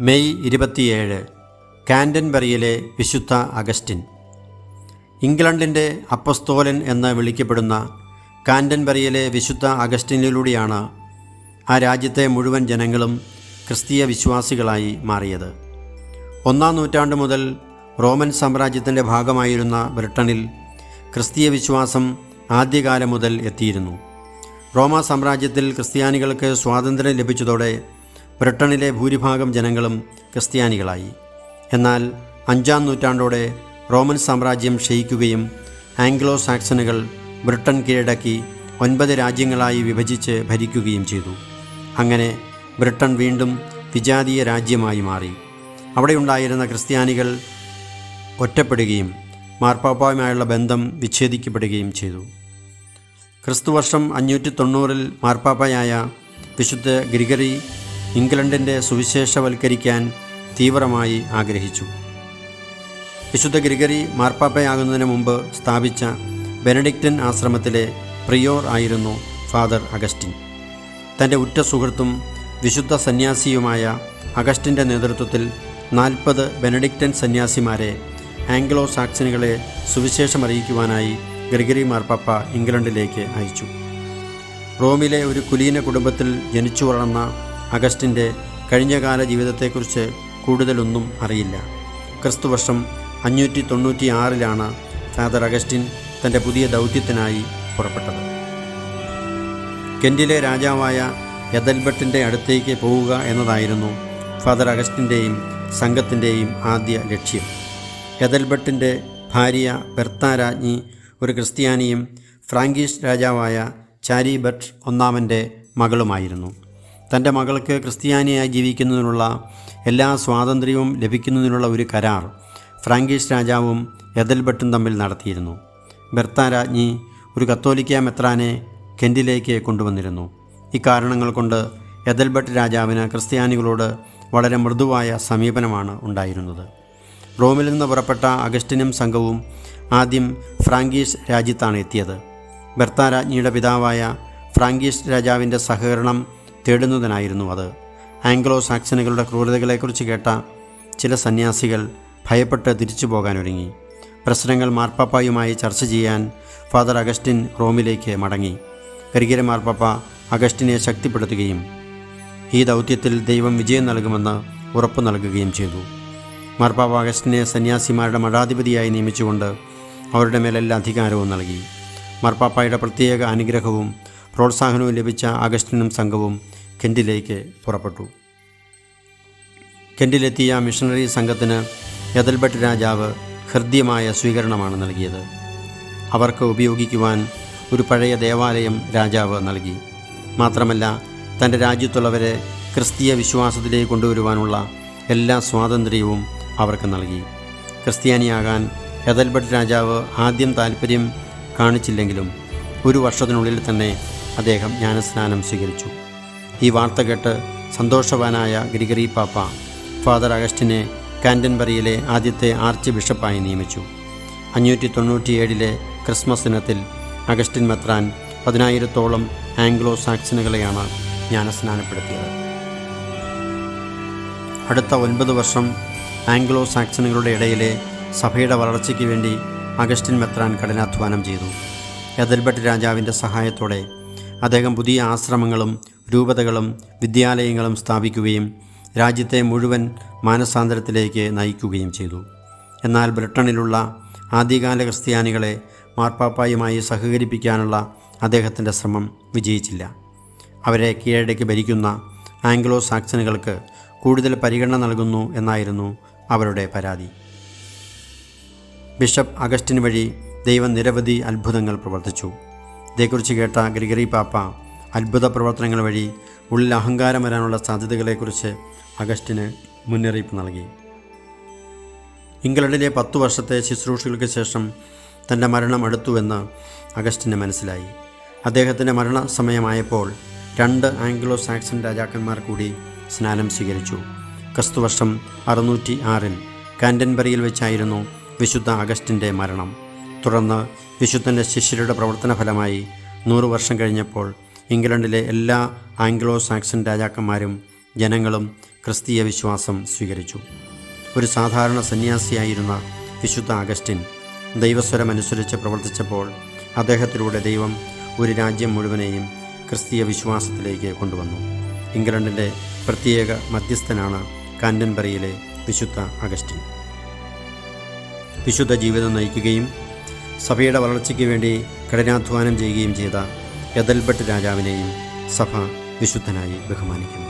May ഇരുപത്തിയേഴ് കാൻഡൻബറിയിലെ വിശുദ്ധ Augustine. ഇംഗ്ലണ്ടിന്റെ അപ്പസ്തോലൻ എന്ന് വിളിക്കപ്പെടുന്ന കാൻഡൻബറിയിലെ വിശുദ്ധ അഗസ്റ്റിനിലൂടെയാണ് ആ രാജ്യത്തെ മുഴുവൻ ജനങ്ങളും ക്രിസ്തീയ വിശ്വാസികളായി മാറിയത്. ഒന്നാം നൂറ്റാണ്ട് മുതൽ റോമൻ സാമ്രാജ്യത്തിന്റെ ഭാഗമായിരുന്ന ബ്രിട്ടനിൽ ക്രിസ്തീയ വിശ്വാസം ആദ്യകാലം മുതൽ എത്തിയിരുന്നു. റോമ സാമ്രാജ്യത്തിൽ ക്രിസ്ത്യാനികൾക്ക് സ്വാതന്ത്ര്യം ലഭിച്ചതോടെ ബ്രിട്ടനിലെ ഭൂരിഭാഗം ജനങ്ങളും ക്രിസ്ത്യാനികളായി. എന്നാൽ അഞ്ചാം നൂറ്റാണ്ടോടെ റോമൻ സാമ്രാജ്യം ക്ഷയിക്കുകയും ആംഗ്ലോ സാക്സണുകൾ ബ്രിട്ടൻ കീഴടക്കി ഒൻപത് രാജ്യങ്ങളായി വിഭജിച്ച് ഭരിക്കുകയും ചെയ്തു. അങ്ങനെ ബ്രിട്ടൻ വീണ്ടും വിജാതീയ രാജ്യമായി മാറി. അവിടെയുണ്ടായിരുന്ന ക്രിസ്ത്യാനികൾ ഒറ്റപ്പെടുകയും മാർപ്പാപ്പായുമായുള്ള ബന്ധം വിച്ഛേദിക്കപ്പെടുകയും ചെയ്തു. ക്രിസ്തുവർഷം അഞ്ഞൂറ്റി തൊണ്ണൂറിൽ മാർപ്പാപ്പയായ വിശുദ്ധ ഗ്രിഗറി ഇംഗ്ലണ്ടിന്റെ സുവിശേഷവൽക്കരിക്കാൻ തീവ്രമായി ആഗ്രഹിച്ചു. വിശുദ്ധ ഗ്രിഗറി മാർപ്പാപ്പയാകുന്നതിന് മുമ്പ് സ്ഥാപിച്ച ബെനഡിക്റ്റൻ ആശ്രമത്തിലെ പ്രിയോർ ആയിരുന്നു ഫാദർ അഗസ്റ്റിൻ. തന്റെ ഉറ്റ സുഹൃത്തും വിശുദ്ധ സന്യാസിയുമായ അഗസ്റ്റിന്റെ നേതൃത്വത്തിൽ നാൽപ്പത് ബെനഡിക്റ്റൻ സന്യാസിമാരെ ആംഗ്ലോ സാക്സനുകളെ സുവിശേഷമറിയിക്കുവാനായി ഗ്രിഗറി മാർപ്പാപ്പ ഇംഗ്ലണ്ടിലേക്ക് അയച്ചു. റോമിലെ ഒരു കുലീന കുടുംബത്തിൽ ജനിച്ചു വളർന്ന അഗസ്റ്റിന്റെ കഴിഞ്ഞകാല ജീവിതത്തെക്കുറിച്ച് കൂടുതലൊന്നും അറിയില്ല. ക്രിസ്തുവർഷം അഞ്ഞൂറ്റി തൊണ്ണൂറ്റി ആറിലാണ് ഫാദർ അഗസ്റ്റിൻ തന്റെ പുതിയ ദൗത്യത്തിനായി പുറപ്പെട്ടത്. കെന്റിലെ രാജാവായ എദൽബർട്ടിന്റെ അടുത്തേക്ക് പോവുക എന്നതായിരുന്നു ഫാദർ അഗസ്റ്റിന്റെയും സംഘത്തിന്റെയും ആദ്യ ലക്ഷ്യം. എദൽബർട്ടിന്റെ ഭാര്യ ബെർത്ത രാജ്ഞി ഒരു ക്രിസ്ത്യാനിയും ഫ്രാങ്കീഷ് രാജാവായ ചാരിബർട്ട് ഒന്നാമന്റെ മകളുമായിരുന്നു. തന്റെ മകൾക്ക് ക്രിസ്ത്യാനിയായി ജീവിക്കുന്നതിനുള്ള എല്ലാ സ്വാതന്ത്ര്യവും ലഭിക്കുന്നതിനുള്ള ഒരു കരാർ ഫ്രാങ്കീഷ് രാജാവും എദൽബട്ടും തമ്മിൽ നടത്തിയിരുന്നു. ബെർത്ത രാജ്ഞി ഒരു കത്തോലിക്ക മെത്രാനെ കെൻഡിലേക്ക് കൊണ്ടുവന്നിരുന്നു. ഇക്കാരണങ്ങൾ കൊണ്ട് എദൽബട്ട് രാജാവിന് ക്രിസ്ത്യാനികളോട് വളരെ മൃദുവായ സമീപനമാണ് ഉണ്ടായിരുന്നത്. റോമിൽ നിന്ന് പുറപ്പെട്ട അഗസ്റ്റിനും സംഘവും ആദ്യം ഫ്രാങ്കീഷ് രാജ്യത്താണ് എത്തിയത്. ബെർത്ത രാജ്ഞിയുടെ പിതാവായ ഫ്രാങ്കീഷ് രാജാവിന്റെ സഹകരണം തേടുന്നതിനായിരുന്നു അത്. ആംഗ്ലോ സാക്സനുകളുടെ ക്രൂരതകളെക്കുറിച്ച് കേട്ട ചില സന്യാസികൾ ഭയപ്പെട്ട് തിരിച്ചു പോകാനൊരുങ്ങി. പ്രശ്നങ്ങൾ മാർപ്പാപ്പായുമായി ചർച്ച ചെയ്യാൻ ഫാദർ അഗസ്റ്റിൻ റോമിലേക്ക് മടങ്ങി. കരികിര മാർപ്പാപ്പ അഗസ്റ്റിനെ ശക്തിപ്പെടുത്തുകയും ഈ ദൗത്യത്തിൽ ദൈവം വിജയം നൽകുമെന്ന് ഉറപ്പു നൽകുകയും ചെയ്തു. മാർപ്പാപ്പ അഗസ്റ്റിനെ സന്യാസിമാരുടെ മഠാധിപതിയായി നിയമിച്ചുകൊണ്ട് അവരുടെ മേലെല്ലാ അധികാരവും നൽകി. മാർപ്പാപ്പായുടെ പ്രത്യേക അനുഗ്രഹവും പ്രോത്സാഹനവും ലഭിച്ച അഗസ്റ്റിനും സംഘവും കെൻഡിലേക്ക് പുറപ്പെട്ടു. കെൻഡിലെത്തിയ മിഷണറി സംഘത്തിന് യദൽബട്ട് രാജാവ് ഹൃദ്യമായ സ്വീകരണമാണ് നൽകിയത്. അവർക്ക് ഉപയോഗിക്കുവാൻ ഒരു പഴയ ദേവാലയം രാജാവ് നൽകി. മാത്രമല്ല തന്റെ രാജ്യത്തുള്ളവരെ ക്രിസ്തീയ വിശ്വാസത്തിലേക്ക് കൊണ്ടുവരുവാനുള്ള എല്ലാ സ്വാതന്ത്ര്യവും അവർക്ക് നൽകി. ക്രിസ്ത്യാനിയാകാൻ എതൽബട്ട് രാജാവ് ആദ്യം താല്പര്യം കാണിച്ചില്ലെങ്കിലും ഒരു വർഷത്തിനുള്ളിൽ തന്നെ അദ്ദേഹം ജ്ഞാനസ്നാനം സ്വീകരിച്ചു. ഈ വാർത്ത കേട്ട് സന്തോഷവാനായ ഗ്രിഗറി പാപ്പ ഫാദർ അഗസ്റ്റിനെ കാൻഡൻബറിയിലെ ആദ്യത്തെ ആർച്ച് ബിഷപ്പായി നിയമിച്ചു. അഞ്ഞൂറ്റി തൊണ്ണൂറ്റിയേഴിലെ ക്രിസ്മസ് ദിനത്തിൽ അഗസ്റ്റിൻ മെത്രാൻ പതിനായിരത്തോളം ആംഗ്ലോ സാക്സനുകളെയാണ് ജ്ഞാനസ്നാനപ്പെടുത്തിയത്. അടുത്ത ഒൻപത് വർഷം ആംഗ്ലോ സാക്സനുകളുടെ ഇടയിലെ സഭയുടെ വളർച്ചയ്ക്ക് വേണ്ടി അഗസ്റ്റിൻ മെത്രാൻ കഠിനാധ്വാനം ചെയ്തു. എദൽബർട്ട് രാജാവിന്റെ സഹായത്തോടെ അദ്ദേഹം പുതിയ ആശ്രമങ്ങളും രൂപതകളും വിദ്യാലയങ്ങളും സ്ഥാപിക്കുകയും രാജ്യത്തെ മുഴുവൻ മാനസാന്തരത്തിലേക്ക് നയിക്കുകയും ചെയ്തു. എന്നാൽ ബ്രിട്ടണിലുള്ള ആദ്യകാല ക്രിസ്ത്യാനികളെ മാർപ്പാപ്പായുമായി സഹകരിപ്പിക്കാനുള്ള അദ്ദേഹത്തിന്റെ ശ്രമം വിജയിച്ചില്ല. അവരെ കീഴടക്കി ഭരിക്കുന്ന ആംഗ്ലോ സാക്സനുകൾക്ക് കൂടുതൽ പരിഗണന നൽകുന്നു എന്നായിരുന്നു അവരുടെ പരാതി. ബിഷപ്പ് അഗസ്റ്റിൻ വഴി ദൈവം നിരവധി അത്ഭുതങ്ങൾ പ്രവർത്തിച്ചു. ഇതേക്കുറിച്ച് കേട്ട ഗ്രിഗറി പാപ്പ അത്ഭുത പ്രവർത്തനങ്ങൾ വഴി ഉള്ളിൽ അഹങ്കാരം വരാനുള്ള സാധ്യതകളെക്കുറിച്ച് അഗസ്റ്റിന് മുന്നറിയിപ്പ് നൽകി. ഇംഗ്ലണ്ടിലെ പത്തു വർഷത്തെ ശുശ്രൂഷകൾക്ക് ശേഷം തന്റെ മരണം അടുത്തുവെന്ന് അഗസ്റ്റിന് മനസ്സിലായി. അദ്ദേഹത്തിന്റെ മരണസമയമായപ്പോൾ രണ്ട് ആംഗ്ലോ സാക്സൺ രാജാക്കന്മാർ കൂടി സ്നാനം സ്വീകരിച്ചു. ക്രിസ്തുവർഷം അറുന്നൂറ്റി ആറിൽ കാൻഡൻബറിയിൽ വെച്ചായിരുന്നു വിശുദ്ധ അഗസ്റ്റിന്റെ മരണം. തുടർന്ന് വിശുദ്ധന്റെ ശിഷ്യരുടെ പ്രവർത്തന ഫലമായി നൂറ് വർഷം കഴിഞ്ഞപ്പോൾ ഇംഗ്ലണ്ടിലെ എല്ലാ ആംഗ്ലോ സാക്സൺ രാജാക്കന്മാരും ജനങ്ങളും ക്രിസ്തീയ വിശ്വാസം സ്വീകരിച്ചു. ഒരു സാധാരണ സന്യാസിയായിരുന്ന വിശുദ്ധ അഗസ്റ്റിൻ ദൈവസ്വരമനുസരിച്ച് പ്രവർത്തിച്ചപ്പോൾ അദ്ദേഹത്തിലൂടെ ദൈവം ഒരു രാജ്യം മുഴുവനെയും ക്രിസ്തീയ വിശ്വാസത്തിലേക്ക് കൊണ്ടുവന്നു. ഇംഗ്ലണ്ടിന്റെ പ്രത്യേക മധ്യസ്ഥനാണ് കാൻഡൻബറിയിലെ വിശുദ്ധ അഗസ്റ്റിൻ. വിശുദ്ധ ജീവിതം നയിക്കുകയും സഭയുടെ വളർച്ചയ്ക്ക് വേണ്ടി കഠിനാധ്വാനം ചെയ്യുകയും ചെയ്ത എദൽബട്ട് രാജാവിനെയും സഭ വിശുദ്ധനായി ബഹുമാനിക്കുന്നു.